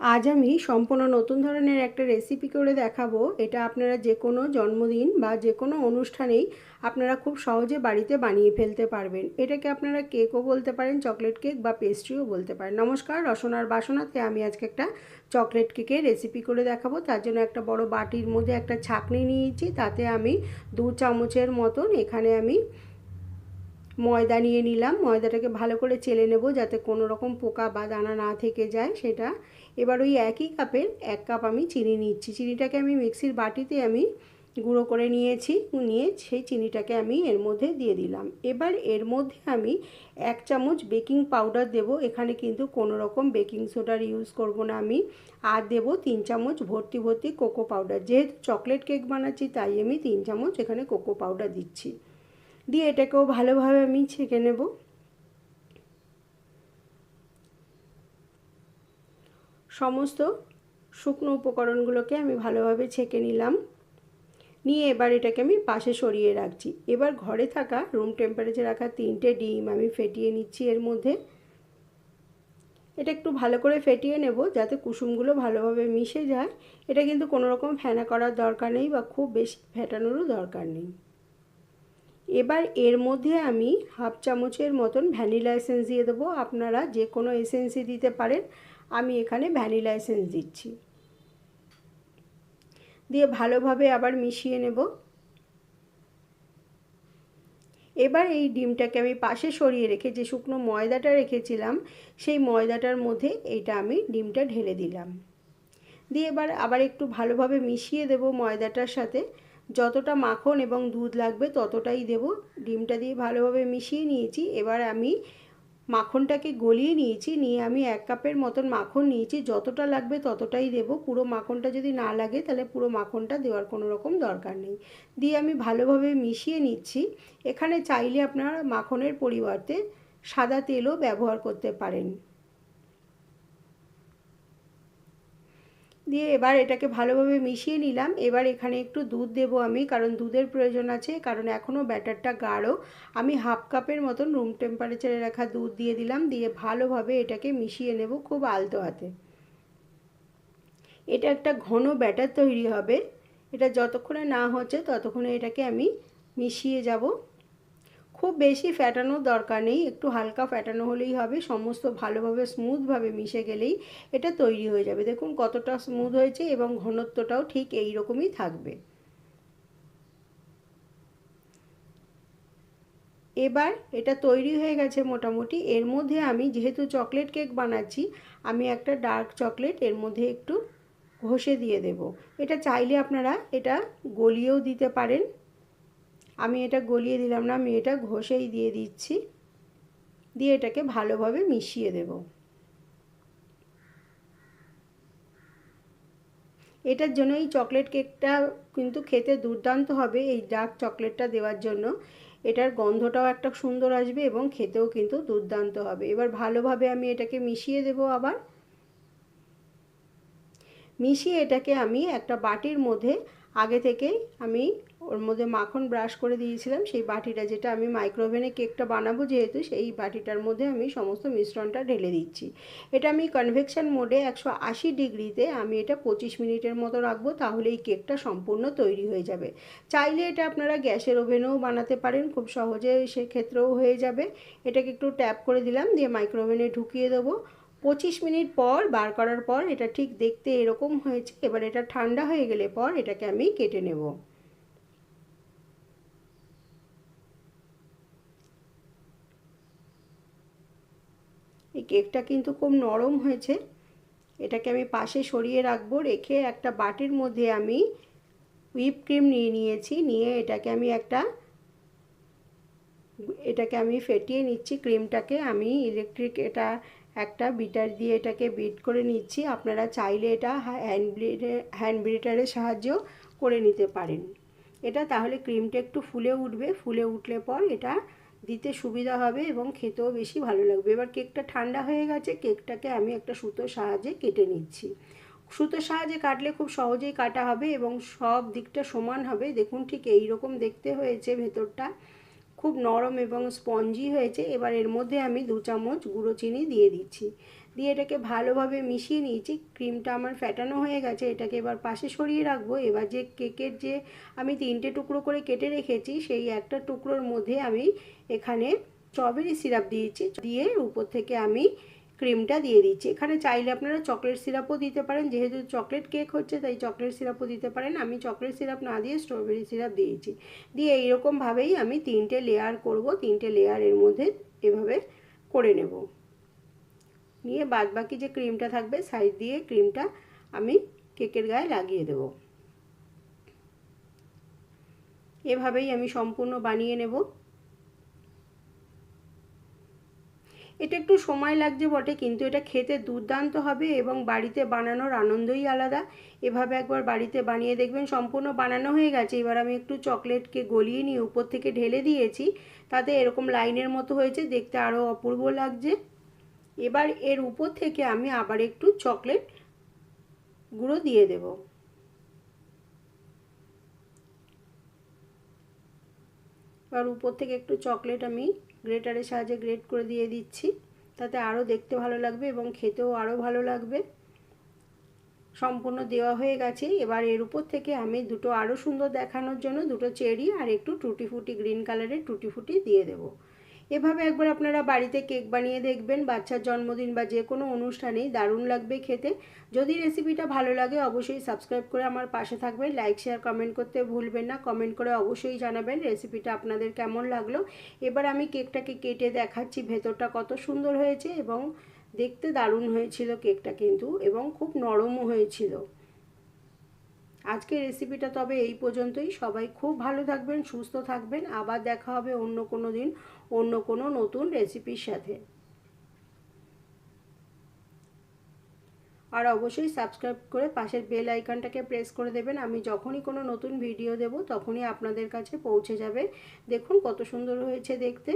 আজ আমি সম্পূর্ণ নতুন ধরনের একটা রেসিপি করে দেখাবো। এটা আপনারা যে কোনো জন্মদিন বা যে কোনো অনুষ্ঠানেই আপনারা খুব সহজে বাড়িতে বানিয়ে ফেলতে পারবেন। এটাকে আপনারা কেকও বলতে পারেন চকলেট কেক বা পেস্ট্রিও বলতে পারেন। নমস্কার, রসনার বাসনাতে আমি আজকে একটা চকলেট কেকের রেসিপি করে দেখাবো। তার জন্য একটা বড় বাটির মধ্যে একটা ছাকনি নিয়েছি। তাতে আমি দু চামচের মতন এখানে আমি ময়দা নিয়ে নিলাম। ময়দাটাকে ভালো করে চেলে নেব যাতে কোনো রকম পোকা বা দানা না থেকে যায় সেটা। এবার ওই একই কাপের এক কাপ আমি চিনি নিচ্ছি। চিনিটাকে আমি মিক্সির বাটিতে আমি গুঁড়ো করে নিয়েছি, নিয়ে সেই চিনিটাকে আমি এর মধ্যে দিয়ে দিলাম। এবার এর মধ্যে আমি এক চামচ বেকিং পাউডার দেব। এখানে কিন্তু কোনো রকম বেকিং সোডার ইউজ করব না আমি। আর দেব তিন চামচ ভর্তি ভর্তি কোকো পাউডার। যেহেতু চকলেট কেক বানাচ্ছি, তাই আমি তিন চামচ এখানে কোকো পাউডার দিচ্ছি। দিয়ে এটাকেও ভালোভাবে আমি ছেঁকে নেব। সমস্ত শুকনো উপকরণগুলোকে আমি ভালোভাবে ছেঁকে নিলাম। নিয়ে এবার এটাকে আমি পাশে সরিয়ে রাখছি। এবার ঘরে থাকা রুম টেম্পারেচার রাখা তিনটে ডিম আমি ফেটিয়ে নিচ্ছি এর মধ্যে। এটা একটু ভালো করে ফেটিয়ে নেব যাতে কুসুমগুলো ভালোভাবে মিশে যায়। এটা কিন্তু কোনো রকম ফেনা করার দরকার নেই বা খুব বেশি ফেটানোরও দরকার নেই। এবার এর মধ্যে আমি হাফ চামচের মতন ভ্যানিলা এসেন্স দিয়ে দেবো। আপনারা যে কোনো এসেন্সই দিতে পারেন। আমি এখানে ভ্যানিলা এসেন্স দিচ্ছি। দিয়ে ভালোভাবে আবার মিশিয়ে নেব। এবার এই ডিমটাকে আমি পাশে সরিয়ে রেখে যে শুকনো ময়দাটা রেখেছিলাম, সেই ময়দাটার মধ্যে এইটা আমি ডিমটা ঢেলে দিলাম। দিয়ে এবার আবার একটু ভালোভাবে মিশিয়ে দেব ময়দাটার সাথে। যতটা মাখন এবং দুধ লাগবে ততটাই দেব। ডিমটা দিয়ে ভালোভাবে মিশিয়ে নিয়েছি। এবার আমি মাখনটাকে গলিয়ে নিয়েছি। নিয়ে আমি এক কাপের মতন মাখন নিয়েছি। যতটা লাগবে ততটাই দেব। পুরো মাখনটা যদি না লাগে তাহলে পুরো মাখনটা দেওয়ার কোনো রকম দরকার নেই। দিয়ে আমি ভালোভাবে মিশিয়ে নিচ্ছি। এখানে চাইলে আপনারা মাখনের পরিবর্তে সাদা তেলও ব্যবহার করতে পারেন। দিয়ে এবার এটাকে ভালোভাবে মিশিয়ে নিলাম। এবার এখানে একটু দুধ দেব আমি, কারণ দুধের প্রয়োজন আছে, কারণ এখনও ব্যাটারটা গাঢ়। আমি হাফ কাপের মতন রুম টেম্পারেচারে রাখা দুধ দিয়ে দিলাম, দিয়ে ভালোভাবে এটাকে মিশিয়ে নেব খুব আলতো হাতে। এটা একটা ঘন ব্যাটার তৈরি হবে। এটা যতক্ষণে না হচ্ছে ততক্ষণে এটাকে আমি মিশিয়ে যাব। খুব বেশি ফ্যাটানোর দরকার নেই, একটু হালকা ফ্যাটানো হলেই হবে, সমস্ত ভালোভাবে স্মুথভাবে মিশে গেলেই এটা তৈরি হয়ে যাবে। দেখুন কতটা স্মুথ হয়েছে এবং ঘনত্বটাও ঠিক এই রকমই থাকবে। এবার এটা তৈরি হয়ে গেছে মোটামুটি। এর মধ্যে আমি যেহেতু চকলেট কেক বানাচ্ছি, আমি একটা ডার্ক চকলেট এর মধ্যে একটু ঘষে দিয়ে দেব। এটা চাইলে আপনারা এটা গলিয়েও দিতে পারেন। আমি এটা গলিয়ে দিলাম না, আমি এটা ঘষেই দিয়ে দিচ্ছি। দিয়ে এটাকে ভালোভাবে মিশিয়ে দেব। এটার জন্য এই চকলেট কেকটা কিন্তু খেতে দুর্দান্ত হবে, এই ডার্ক চকলেটটা দেওয়ার জন্য। এটার গন্ধটাও একটা সুন্দর আসবে এবং খেতেও কিন্তু দুর্দান্ত হবে। এবার ভালোভাবে আমি এটাকে মিশিয়ে দেব আবার। মিশিয়ে এটাকে আমি একটা বাটির মধ্যে আগে থেকেই আমি ওর মধ্যে মাখন ব্রাশ করে দিয়েছিলাম, সেই বাটিটা যেটা আমি মাইক্রোওভেনে কেকটা বানাবো যেহেতু, সেই বাটিটার মধ্যে আমি সমস্ত মিশ্রণটা ঢেলে দিচ্ছি। এটা আমি কনভেকশন মোডে একশো আশি ডিগ্রিতে আমি এটা পঁচিশ মিনিটের মতো রাখব তাহলে এই কেকটা সম্পূর্ণ তৈরি হয়ে যাবে। চাইলে এটা আপনারা গ্যাসের ওভেনেও বানাতে পারেন, খুব সহজে সেক্ষেত্রেও হয়ে যাবে। এটাকে একটু ট্যাপ করে দিলাম, দিয়ে মাইক্রোওভেনে ঢুকিয়ে দেবো। পঁচিশ মিনিট পর, বার করার পর এটা ঠিক দেখতে এরকম হয়েছে, এবার এটা ঠান্ডা হয়ে গেলে পর এটাকে আমি কেটে নেব। এই কেকটা কিন্তু খুব নরম হয়েছে। এটাকে আমি পাশে সরিয়ে রাখব, রেখে একটা বাটির মধ্যে আমি হুইপ ক্রিম নিয়ে নিয়েছি, নিয়ে এটাকে আমি একটা এটাকে আমি ফেটিয়ে নিচ্ছি, ক্রিমটাকে আমি ইলেকট্রিক, এটা একটা বিটার দিয়ে এটাকে বিট করে নিচ্ছি। আপনারা চাইলে এটা হ্যান্ড ব্লিডে হ্যান্ড ব্লিটারের সাহায্যেও করে নিতে পারেন। এটা তাহলে ক্রিমটা একটু ফুলে উঠবে। ফুলে উঠলে পর এটা দিতে সুবিধা হবে এবং খেতেও বেশি ভালো লাগবে। এবার কেকটা ঠান্ডা হয়ে গেছে। কেকটাকে আমি একটা সুতোর সাহায্যে কেটে নিচ্ছি। সুতোর সাহায্যে কাটলে খুব সহজেই কাটা হবে এবং সব দিকটা সমান হবে। দেখুন ঠিক এই রকম দেখতে হয়েছে ভেতরটা। খুব নরম এবং স্পঞ্জি হয়েছে, এবার এর মধ্যে আমি দু চামচ গুঁড়ো চিনি দিয়ে দিচ্ছি। দিয়ে এটাকে ভালোভাবে মিশিয়ে নিয়েছি, ক্রিমটা আমার ফ্যাটানো হয়ে গেছে, এটাকে এবার পাশে সরিয়ে রাখব। এবার যে কেকের যে আমি তিনটে টুকরো করে কেটে রেখেছি, সেই একটা টুকরোর মধ্যে আমি এখানে স্ট্রবেরি সিরাপ দিয়েছি, দিয়ে উপর থেকে আমি ক্রিমটা দিয়ে দিচ্ছি। এখানে চাইলে আপনারা চকলেট সিরাপও দিতে পারেন। যেহেতু চকলেট কেক হচ্ছে, তাই চকলেট সিরাপও দিতে পারেন। আমি চকলেট সিরাপ না দিয়ে স্ট্রবেরি সিরাপ দিয়েছি। দিয়ে এইরকমভাবেই আমি তিনটে লেয়ার করব। তিনটে লেয়ারের মধ্যে এভাবে করে নেব। নিয়ে বাদ বাকি যে ক্রিমটা থাকবে সাইড দিয়ে ক্রিমটা আমি কেকের গায়ে লাগিয়ে দেব। এভাবেই আমি সম্পূর্ণ বানিয়ে নেব। এটা একটু সময় লাগছে বটে, কিন্তু এটা খেতে দুর্দান্ত হবে এবং বাড়িতে বানানোর আনন্দই আলাদা। এভাবে একবার বাড়িতে বানিয়ে দেখবেন, সম্পূর্ণ বানানো হয়ে গেছে। এবার আমি একটু চকলেটকে গলিয়ে নিয়ে উপর থেকে ঢেলে দিয়েছি। তাতে এরকম লাইনের মতো হয়েছে, দেখতে আরও অপূর্ব লাগছে। এবার এর উপর থেকে আমি আবার একটু চকলেট গুঁড়ো দিয়ে দেব। এবার উপর থেকে একটু চকলেট আমি গ্রেটারের সাহায্যে গ্রেট করে দিয়ে দিচ্ছি। তাতে আরও দেখতে ভালো লাগবে এবং খেতেও আরও ভালো লাগবে। সম্পূর্ণ দেওয়া হয়ে গেছে। এবার এর উপর থেকে আমি দুটো আরও সুন্দর দেখানোর জন্য দুটো চেরি আর একটু টুটি ফুটি গ্রিন কালারের টুটি ফুটি দিয়ে দেবো। এভাবে একবার আপনারা বাড়িতে কেক বানিয়ে দেখবেন, বাচ্চার জন্মদিন বা যে কোনো অনুষ্ঠানেই দারুণ লাগবে খেতে। যদি রেসিপিটা ভালো লাগে, অবশ্যই সাবস্ক্রাইব করে আমার পাশে থাকবেন। লাইক শেয়ার কমেন্ট করতে ভুলবেন না। কমেন্ট করে অবশ্যই জানাবেন রেসিপিটা আপনাদের কেমন লাগল। এবার আমি কেকটাকে কেটে দেখাচ্ছি, ভেতরটা কত সুন্দর হয়েছে এবং দেখতে দারুণ হয়েছিল কেকটা কিন্তু এবং খুব নরমও হয়েছিল। আজকের রেসিপিটা তবে এই পর্যন্তই। সবাই খুব ভালো থাকবেন, সুস্থ থাকবেন। আবার দেখা হবে অন্য কোনো দিন, অন্য কোনো নতুন রেসিপির সাথে। আর অবশ্যই সাবস্ক্রাইব করে পাশের বেল আইকনটাকে প্রেস করে দেবেন। আমি যখনই কোনো নতুন ভিডিও দেব, তখনই আপনাদের কাছে পৌঁছে যাবে। দেখুন কত সুন্দর হয়েছে দেখতে।